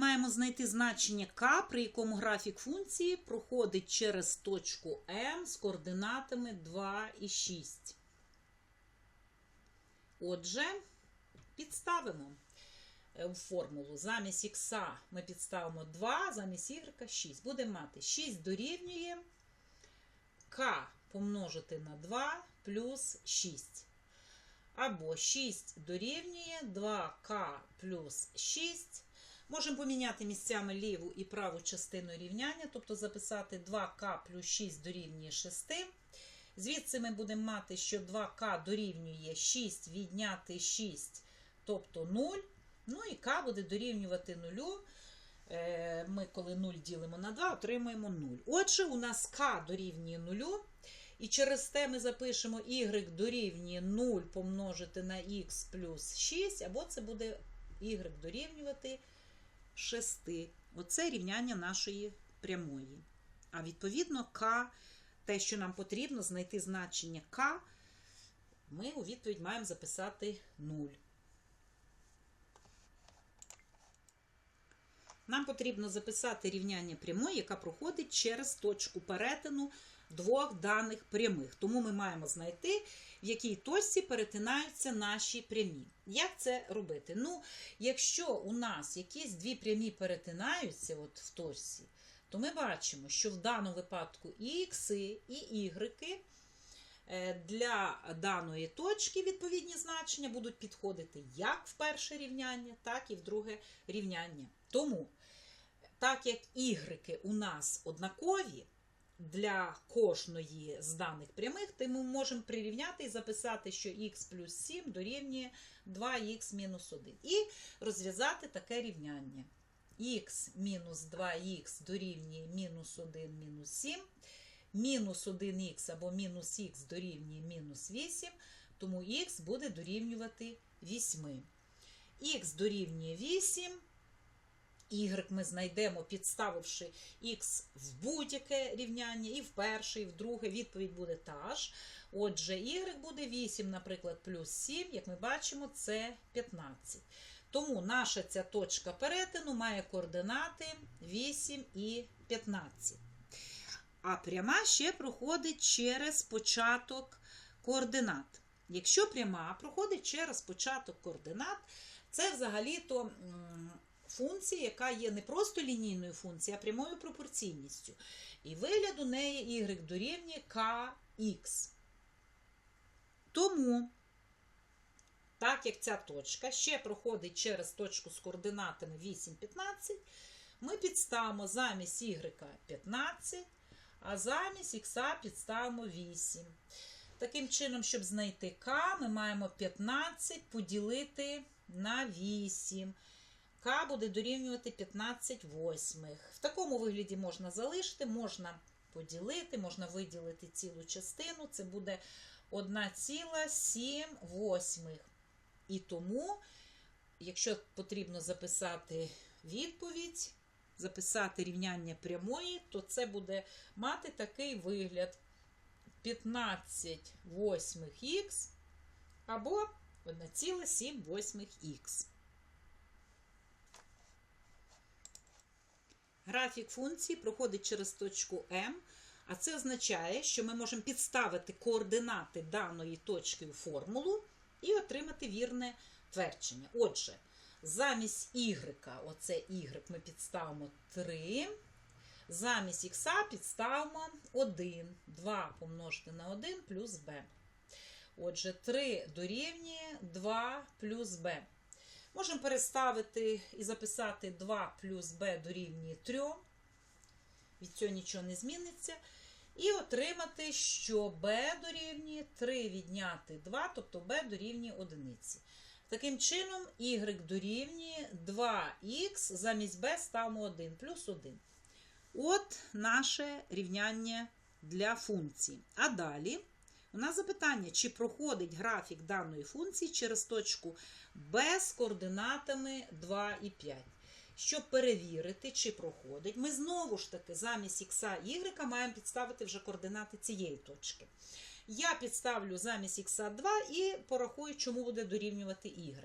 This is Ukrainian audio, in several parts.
маємо знайти значення k, при якому графік функції проходить через точку m з координатами 2 і 6. Отже, підставимо е, в формулу. Замість х ми підставимо 2, замість y 6. Будемо мати 6 дорівнює k помножити на 2 плюс 6. Або 6 дорівнює 2k плюс 6. Можемо поміняти місцями ліву і праву частину рівняння, тобто записати 2k плюс 6 дорівнює 6. Звідси ми будемо мати, що 2k дорівнює 6 відняти 6, тобто 0. Ну і k буде дорівнювати 0. Е, Ми, коли 0 ділимо на 2, отримуємо 0. Отже, у нас k дорівнює 0. І через те ми запишемо y дорівнює 0 помножити на x плюс 6, або це буде y дорівнювати 6. Оце рівняння нашої прямої. А відповідно, k, те, що нам потрібно знайти значення k, ми у відповідь маємо записати 0. Нам потрібно записати рівняння прямої, яка проходить через точку перетину двох даних прямих. Тому ми маємо знайти, в якій точці перетинаються наші прямі. Як це робити? Ну, якщо у нас якісь дві прямі перетинаються от в точці, то ми бачимо, що в даному випадку і х, і y для даної точки відповідні значення будуть підходити як в перше рівняння, так і в друге рівняння. Тому, так як y у нас однакові, для кожної з даних прямих, то ми можемо прирівняти і записати, що х плюс 7 дорівнює 2х мінус 1. І розв'язати таке рівняння. х мінус 2х дорівнює мінус 1 мінус 7, мінус 1х або мінус х дорівнює мінус 8, тому х буде дорівнювати 8. х дорівнює 8. Y ми знайдемо, підставивши Х в будь-яке рівняння, і в перше, і в друге. Відповідь буде та ж. Отже, Y буде 8, наприклад, плюс 7, як ми бачимо, це 15. Тому наша ця точка перетину має координати 8 і 15. А пряма ще проходить через початок координат. Якщо пряма проходить через початок координат, це взагалі-то функція, яка є не просто лінійною функцією, а прямою пропорційністю. І вигляд у неї y дорівнює kx. Тому, так як ця точка ще проходить через точку з координатами 8, 15, ми підставимо замість y 15, а замість х підставимо 8. Таким чином, щоб знайти k, ми маємо 15 поділити на 8. К буде дорівнювати 15 восьмих. В такому вигляді можна залишити, можна поділити, можна виділити цілу частину. Це буде 1,7 восьмих. І тому, якщо потрібно записати відповідь, записати рівняння прямої, то це буде мати такий вигляд: 15 восьмих х або 1,7 восьмих х. Графік функції проходить через точку М, а це означає, що ми можемо підставити координати даної точки у формулу і отримати вірне твердження. Отже, замість y, оце y ми підставимо 3, замість х підставимо 1, 2 помножити на 1 плюс b. Отже, 3 дорівнює 2 плюс b. Можемо переставити і записати 2 плюс b дорівнює 3. Від цього нічого не зміниться. І отримати, що b дорівнює 3 відняти 2, тобто b дорівнює 1. Таким чином, y дорівнює 2х, замість b ставимо 1 плюс 1. От наше рівняння для функції. А далі. У нас запитання, чи проходить графік даної функції через точку B з координатами 2 і 5. Щоб перевірити, чи проходить, ми знову ж таки замість х y маємо підставити вже координати цієї точки. Я підставлю замість х 2 і порахую, чому буде дорівнювати y.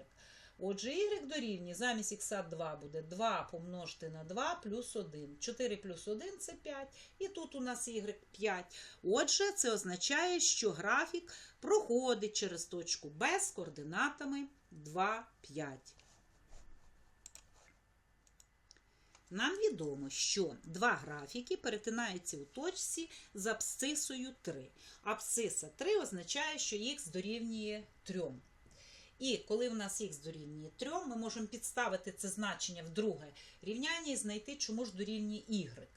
Отже, y дорівнює замість х 2 буде 2 помножити на 2 плюс 1. 4 плюс 1 це 5. І тут у нас y 5. Отже, це означає, що графік проходить через точку Б з координатами 2, 5. Нам відомо, що два графіки перетинаються у точці з абсцисою 3. Абсциса 3 означає, що х дорівнює 3. І коли в нас х дорівнює 3, ми можемо підставити це значення в друге рівняння і знайти, чому ж дорівнює y.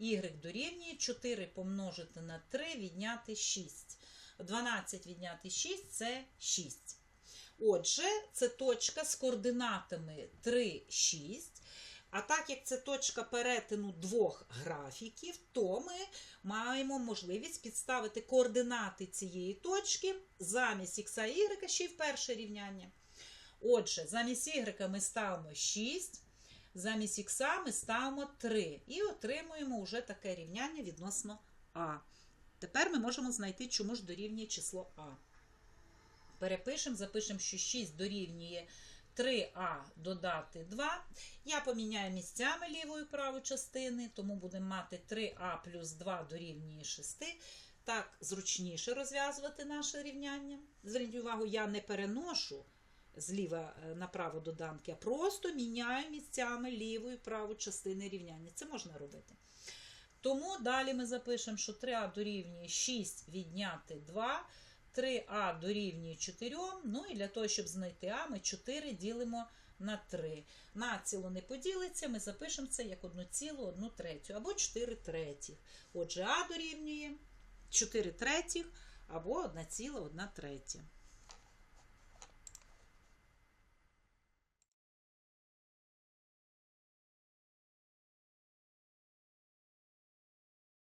y дорівнює 4 помножити на 3 відняти 6. 12 відняти 6 це 6. Отже, це точка з координатами 3, 6. А так як це точка перетину двох графіків, то ми маємо можливість підставити координати цієї точки замість х і y ще й в перше рівняння. Отже, замість y ми ставимо 6, замість х ми ставимо 3 і отримуємо вже таке рівняння відносно а. Тепер ми можемо знайти, чому ж дорівнює число а. Перепишемо, запишемо, що 6 дорівнює 3а додати 2. Я поміняю місцями ліву і праву частини, тому будемо мати 3а плюс 2 дорівнює 6. Так, зручніше розв'язувати наше рівняння. Зверніть увагу, я не переношу зліва е, направо доданки, а просто міняю місцями ліву і праву частини рівняння. Це можна робити. Тому далі ми запишемо, що 3а дорівнює 6 відняти 2. 3а дорівнює 4. Ну і для того, щоб знайти а, ми 4 ділимо на 3. Націло не поділиться, ми запишемо це як 1 цілу, 1 третю або 4 третіх. Отже, а дорівнює 4 третіх або 1 ціла, 1 третя.